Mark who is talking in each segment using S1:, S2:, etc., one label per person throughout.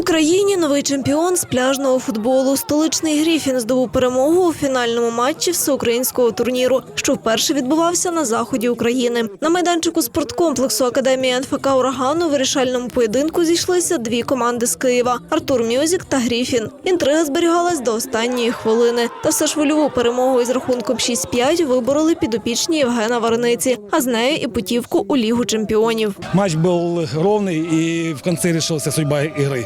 S1: Україні новий чемпіон з пляжного футболу. Столичний Гріфін здобув перемогу у фінальному матчі всеукраїнського турніру, що вперше відбувався на заході України. На майданчику спорткомплексу Академії НФК Урагану у вирішальному поєдинку зійшлися дві команди з Києва Артур Мюзік та Гріфін. Інтрига зберігалась до останньої хвилини. Та все ж вольову перемогу із рахунком 6-5 вибороли підопічні Євгена Варениці, а з нею і путівку у Лігу чемпіонів.
S2: Матч был ровный, и в конце решилась судьба игры.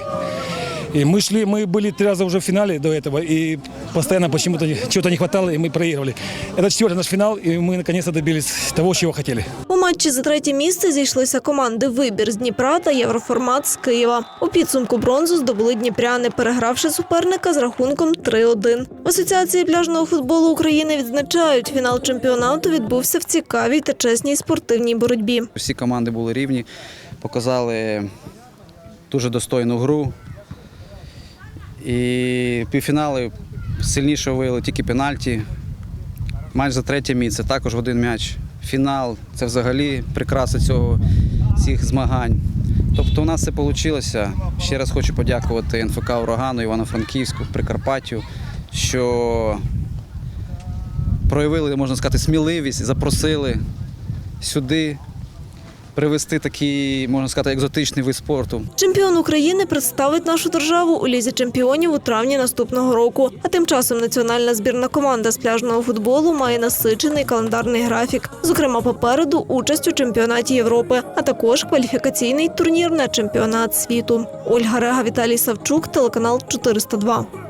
S2: И мы шли, мы были три раза уже в финале до этого, и постоянно почему-то чего-то не хватало, и мы проигрывали. Это четвертый наш финал, и мы наконец-то добились того, чего хотели.
S1: У матчі за третє місце зійшлися команди Вибір з Дніпра та Євроформат з Києва. У підсумку бронзу здобули дніпряни, перегравши суперника з рахунком 3-1. В асоціації пляжного футболу України відзначають, фінал чемпіонату відбувся в цікавій та чесній спортивній боротьбі.
S3: Всі команди були рівні, показали дуже достойну гру. І півфінали сильніше виявили тільки пенальті. Матч за третє місце, також один м'яч. Фінал це взагалі прикраса цього, цих змагань. Тобто у нас це вийшло. Ще раз хочу подякувати НФК Урагану, Івано-Франківську, Прикарпаттю, що проявили, можна сказати, сміливість, запросили сюди привести такий, можна сказати, екзотичний вид спорту.
S1: Чемпіон України представить нашу державу у лізі чемпіонів у травні наступного року. А тим часом національна збірна команда з пляжного футболу має насичений календарний графік. Зокрема, попереду участь у чемпіонаті Європи, а також кваліфікаційний турнір на чемпіонат світу. Ольга Рега, Віталій Савчук, телеканал 402.